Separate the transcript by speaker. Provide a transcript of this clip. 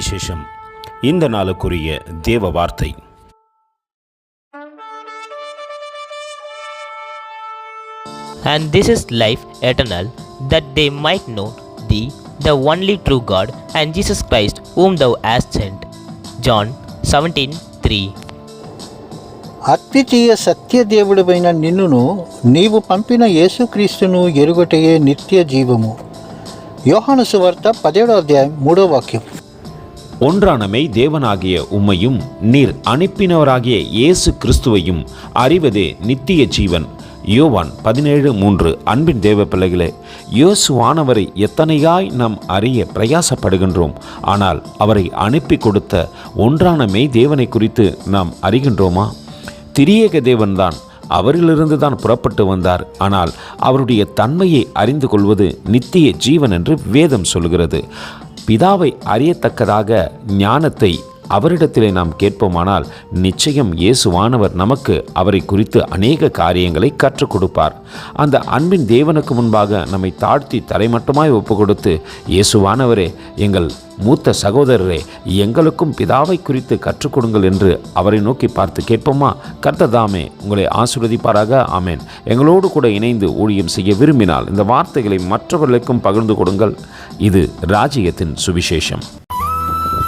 Speaker 1: சுவிசேஷம் இந்த நாளுக்குரிய தேவ வார்த்தை
Speaker 2: And this is life eternal, that they might know thee, the only true God, and Jesus Christ, whom thou hast sent. John 17 3.
Speaker 3: అద్వితీయ సత్యదేవుడిపైన నిన్నును నీవు పంపిన యేసుక్రీస్తును ఎరుగటయే నిత్య జీవము యోహాను సువార్త పదిహేడో అధ్యాయం మూడో వాక్యం
Speaker 1: ஒன்றானமை தேவனாகிய உம்மையும் நீர் அனுப்பினவராகிய இயேசு கிறிஸ்துவையும் அறிவதே நித்திய ஜீவன். யோவான் பதினேழு மூன்று அன்பின் தேவ பிள்ளைகளே இயேசுவானவரை எத்தனையாய் நாம் அறிய பிரயாசப்படுகின்றோம் ஆனால் அவரை அனுப்பி கொடுத்த ஒன்றானமை தேவனை குறித்து நாம் அறிகின்றோமா? திரியேக தேவன்தான் அவரிலிருந்து தான் புறப்பட்டு வந்தார் ஆனால் அவருடைய தன்மையை அறிந்து கொள்வது நித்திய ஜீவன் என்று வேதம் சொல்கிறது. பிதாவை அறியத்தக்கதாக ஞானத்தை அவரிடத்திலே நாம் கேட்போமானால் நிச்சயம் இயேசுவானவர் நமக்கு அவரை குறித்து அநேக காரியங்களை கற்றுக் கொடுப்பார் அந்த அன்பின் தேவனுக்கு முன்பாக நம்மை தாழ்த்தி தரைமட்டமாய் ஒப்பு கொடுத்து இயேசுவானவரே எங்கள் மூத்த சகோதரரே எங்களுக்கும் பிதாவை குறித்து கற்றுக் கொடுங்கள் என்று அவரை நோக்கி பார்த்து கேட்போமா? கர்த்ததாமே உங்களை ஆசிர்வதிப்பாராக ஆமேன். எங்களோடு கூட இணைந்து ஊழியம் செய்ய விரும்பினால் இந்த வார்த்தைகளை மற்றவர்களுக்கும் பகிர்ந்து கொடுங்கள். இது ராஜ்யத்தின் சுவிசேஷம்.